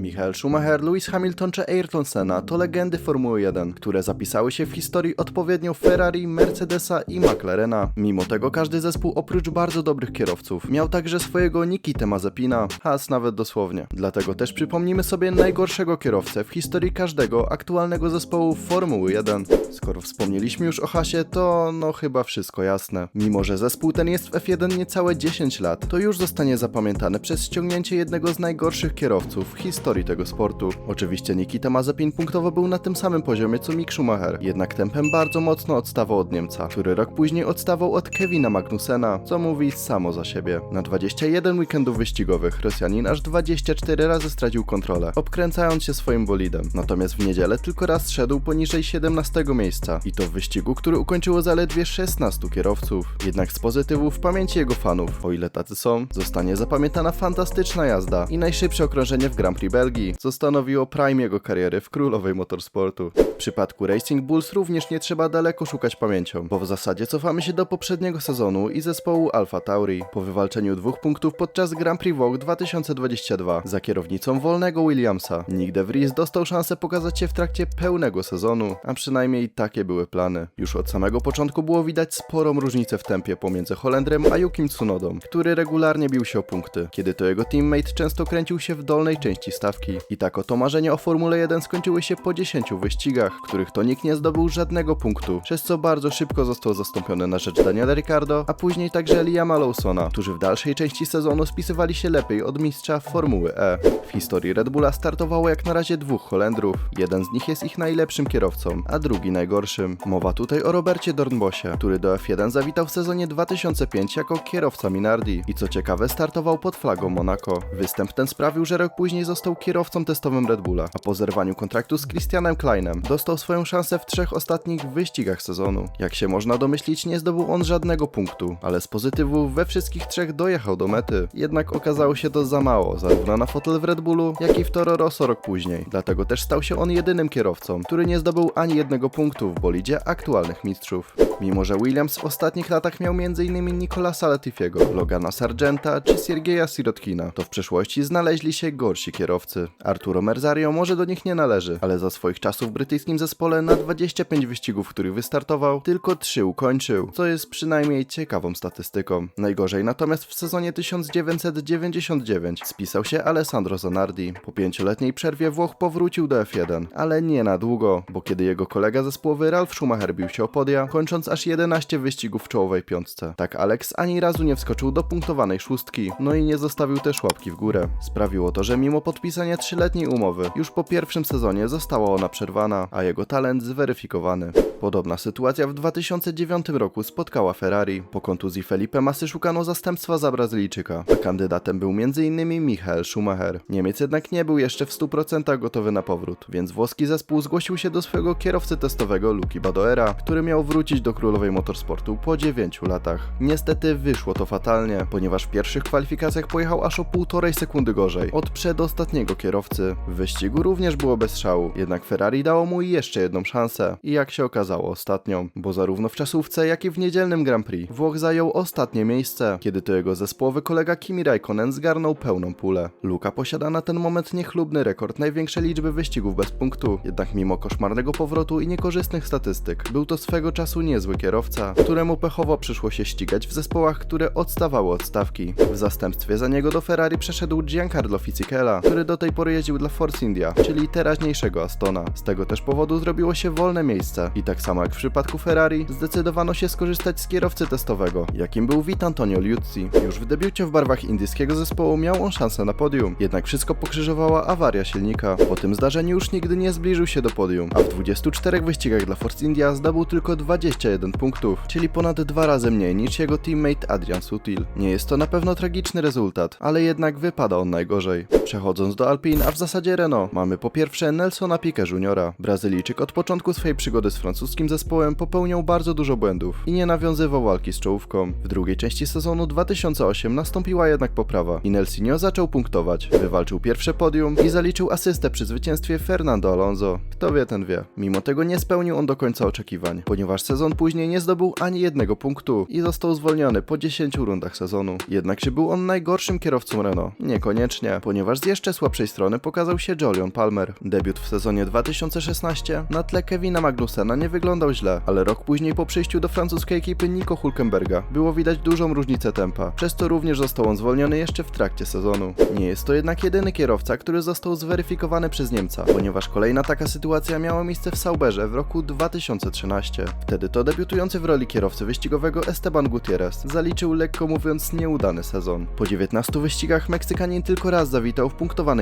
Michael Schumacher, Lewis Hamilton czy Ayrton Senna to legendy Formuły 1, które zapisały się w historii odpowiednio Ferrari, Mercedesa i McLarena. Mimo tego każdy zespół oprócz bardzo dobrych kierowców miał także swojego Nikitę Mazepina, has nawet dosłownie. Dlatego też przypomnimy sobie najgorszego kierowcę w historii każdego aktualnego zespołu Formuły 1. Skoro wspomnieliśmy już o hasie, to no chyba wszystko jasne. Mimo, że zespół ten jest w F1 niecałe 10 lat, to już zostanie zapamiętany przez ściągnięcie jednego z najgorszych kierowców w historii tego sportu. Oczywiście Nikita Mazepin punktowo był na tym samym poziomie co Mick Schumacher, jednak tempem bardzo mocno odstawał od Niemca, który rok później odstawał od Kevina Magnusena, co mówi samo za siebie. Na 21 weekendów wyścigowych Rosjanin aż 24 razy stracił kontrolę, obkręcając się swoim bolidem. Natomiast w niedzielę tylko raz szedł poniżej 17 miejsca i to w wyścigu, który ukończyło zaledwie 16 kierowców. Jednak z pozytywów w pamięci jego fanów, o ile tacy są, zostanie zapamiętana fantastyczna jazda i najszybsze okrążenie w Grand Prix Belgii, co stanowiło prime jego kariery w królowej motorsportu. W przypadku Racing Bulls również nie trzeba daleko szukać pamięcią, bo w zasadzie cofamy się do poprzedniego sezonu i zespołu Alfa Tauri po wywalczeniu dwóch punktów podczas Grand Prix Vogue 2022 za kierownicą wolnego Williamsa. Nick de Vries dostał szansę pokazać się w trakcie pełnego sezonu, a przynajmniej takie były plany. Już od samego początku było widać sporą różnicę w tempie pomiędzy Holendrem a Yukim Tsunodą, który regularnie bił się o punkty, kiedy to jego teammate często kręcił się w dolnej części stawki. I tak oto marzenia o Formule 1 skończyły się po 10 wyścigach, w których to nikt nie zdobył żadnego punktu, przez co bardzo szybko został zastąpiony na rzecz Daniela Ricciardo, a później także Liama Lawsona, którzy w dalszej części sezonu spisywali się lepiej od mistrza Formuły E. W historii Red Bulla startowało jak na razie dwóch Holendrów. Jeden z nich jest ich najlepszym kierowcą, a drugi najgorszym. Mowa tutaj o Robercie Dornbosie, który do F1 zawitał w sezonie 2005 jako kierowca Minardi i co ciekawe startował pod flagą Monaco. Występ ten sprawił, że rok później został kierowcą testowym Red Bulla, a po zerwaniu kontraktu z Christianem Kleinem dostał swoją szansę w trzech ostatnich wyścigach sezonu. Jak się można domyślić, nie zdobył on żadnego punktu, ale z pozytywów we wszystkich trzech dojechał do mety. Jednak okazało się to za mało, zarówno na fotel w Red Bullu, jak i w Toro Rosso rok później. Dlatego też stał się on jedynym kierowcą, który nie zdobył ani jednego punktu w bolidzie aktualnych mistrzów. Mimo, że Williams w ostatnich latach miał m.in. Nicolasa Latifiego, Logana Sargenta czy Siergieja Sirotkina, to w przeszłości znaleźli się gorsi kierowcy. Arturo Merzario może do nich nie należy, ale za swoich czasów w brytyjskim zespole na 25 wyścigów, w których wystartował, tylko 3 ukończył, co jest przynajmniej ciekawą statystyką. Najgorzej natomiast w sezonie 1999 spisał się Alessandro Zanardi. Po pięcioletniej przerwie Włoch powrócił do F1, ale nie na długo, bo kiedy jego kolega zespołowy Ralf Schumacher bił się o podia, kończąc aż 11 wyścigów w czołowej piątce. Tak Alex ani razu nie wskoczył do punktowanej szóstki, no i nie zostawił też łapki w górę. Sprawiło to, że mimo podpisania trzyletniej umowy, już po pierwszym sezonie została ona przerwana, a jego talent zweryfikowany. Podobna sytuacja w 2009 roku spotkała Ferrari. Po kontuzji Felipe Masy szukano zastępstwa za Brazylijczyka, kandydatem był m.in. Michael Schumacher. Niemiec jednak nie był jeszcze w 100% gotowy na powrót, więc włoski zespół zgłosił się do swojego kierowcy testowego Luki Badoera, który miał wrócić do królowej motorsportu po 9 latach. Niestety wyszło to fatalnie, ponieważ w pierwszych kwalifikacjach pojechał aż o półtorej sekundy gorzej od przedostatniego kierowcy. W wyścigu również było bez szału, jednak Ferrari dało mu jeszcze jedną szansę i jak się okazało ostatnią, bo zarówno w czasówce jak i w niedzielnym Grand Prix Włoch zajął ostatnie miejsce, kiedy to jego zespołowy kolega Kimi Raikkonen zgarnął pełną pulę. Luka posiada na ten moment niechlubny rekord największej liczby wyścigów bez punktu, jednak mimo koszmarnego powrotu i niekorzystnych statystyk, był to swego czasu niezły kierowca, któremu pechowo przyszło się ścigać w zespołach, które odstawały od stawki. W zastępstwie za niego do Ferrari przeszedł Giancarlo Fisichella, który do tej pory jeździł dla Force India, czyli teraźniejszego Astona. Z tego też powodu zrobiło się wolne miejsce i tak samo jak w przypadku Ferrari, zdecydowano się skorzystać z kierowcy testowego, jakim był Vit Antonio Liuzzi. Już w debiucie w barwach indyjskiego zespołu miał on szansę na podium, jednak wszystko pokrzyżowała awaria silnika. Po tym zdarzeniu już nigdy nie zbliżył się do podium, a w 24 wyścigach dla Force India zdobył tylko 21 punktów, czyli ponad dwa razy mniej niż jego teammate Adrian Sutil. Nie jest to na pewno tragiczny rezultat, ale jednak wypada on najgorzej. Przechodząc do Alpine, a w zasadzie Renault, mamy po pierwsze Nelsona Piquet Jr. Brazylijczyk od początku swojej przygody z francuskim zespołem popełniał bardzo dużo błędów i nie nawiązywał walki z czołówką. W drugiej części sezonu 2008 nastąpiła jednak poprawa i Nelsinho zaczął punktować. Wywalczył pierwsze podium i zaliczył asystę przy zwycięstwie Fernando Alonso. Kto wie, ten wie. Mimo tego nie spełnił on do końca oczekiwań, ponieważ sezon później nie zdobył ani jednego punktu i został zwolniony po 10 rundach sezonu. Jednak czy był on najgorszym kierowcą Renault? Niekoniecznie, ponieważ z jeszcze słabszym najsłabszej strony pokazał się Jolion Palmer. Debiut w sezonie 2016 na tle Kevina Magnusena nie wyglądał źle, ale rok później po przyjściu do francuskiej ekipy Nico Hulkenberga było widać dużą różnicę tempa, przez to również został on zwolniony jeszcze w trakcie sezonu. Nie jest to jednak jedyny kierowca, który został zweryfikowany przez Niemca, ponieważ kolejna taka sytuacja miała miejsce w Sauberze w roku 2013. Wtedy to debiutujący w roli kierowcy wyścigowego Esteban Gutierrez zaliczył lekko mówiąc nieudany sezon. Po 19 wyścigach Meksykanin tylko raz zawitał w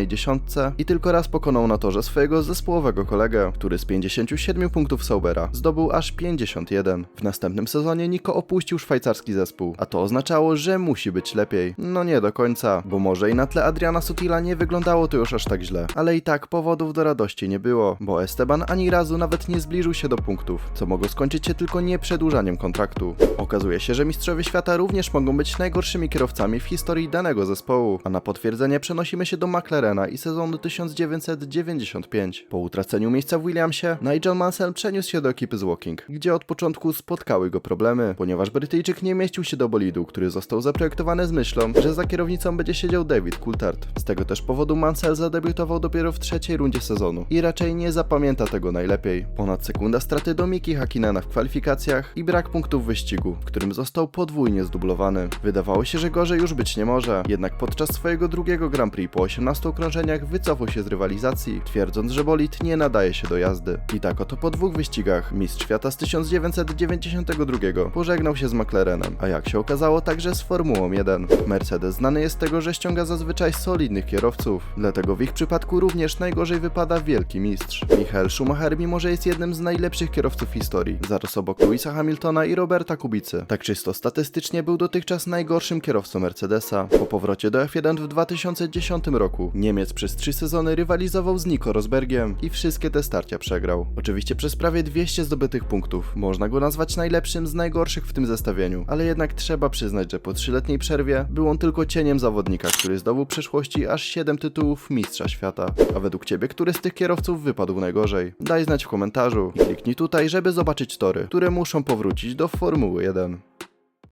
dziesiątce i tylko raz pokonał na torze swojego zespołowego kolegę, który z 57 punktów Saubera zdobył aż 51. W następnym sezonie Nico opuścił szwajcarski zespół, a to oznaczało, że musi być lepiej. No nie do końca, bo może i na tle Adriana Sutila nie wyglądało to już aż tak źle, ale i tak powodów do radości nie było, bo Esteban ani razu nawet nie zbliżył się do punktów, co mogło skończyć się tylko nieprzedłużaniem kontraktu. Okazuje się, że mistrzowie świata również mogą być najgorszymi kierowcami w historii danego zespołu, a na potwierdzenie przenosimy się do McLarena i sezonu 1995. Po utraceniu miejsca w Williamsie, Nigel Mansell przeniósł się do ekipy z Walking, gdzie od początku spotkały go problemy, ponieważ Brytyjczyk nie mieścił się do bolidu, który został zaprojektowany z myślą, że za kierownicą będzie siedział David Coulthard. Z tego też powodu Mansell zadebiutował dopiero w trzeciej rundzie sezonu i raczej nie zapamięta tego najlepiej. Ponad sekunda straty do Miki Hakinena w kwalifikacjach i brak punktów wyścigu, w którym został podwójnie zdublowany. Wydawało się, że gorzej już być nie może, jednak podczas swojego drugiego Grand Prix po 18 okrążeniach wycofał się z rywalizacji, twierdząc, że bolid nie nadaje się do jazdy. I tak oto po dwóch wyścigach mistrz świata z 1992 pożegnał się z McLarenem, a jak się okazało także z Formułą 1. Mercedes znany jest z tego, że ściąga zazwyczaj solidnych kierowców, dlatego w ich przypadku również najgorzej wypada wielki mistrz. Michael Schumacher mimo, że jest jednym z najlepszych kierowców historii, zaraz obok Louisa Hamiltona i Roberta Kubicy. Tak czysto statystycznie był dotychczas najgorszym kierowcą Mercedesa. Po powrocie do F1 w 2010 roku Niemiec przez trzy sezony rywalizował z Nico Rosbergiem i wszystkie te starcia przegrał. Oczywiście przez prawie 200 zdobytych punktów. Można go nazwać najlepszym z najgorszych w tym zestawieniu, ale jednak trzeba przyznać, że po trzyletniej przerwie był on tylko cieniem zawodnika, który zdobył w przeszłości aż 7 tytułów mistrza świata. A według ciebie, który z tych kierowców wypadł najgorzej? Daj znać w komentarzu kliknij tutaj, żeby zobaczyć tory, które muszą powrócić do Formuły 1.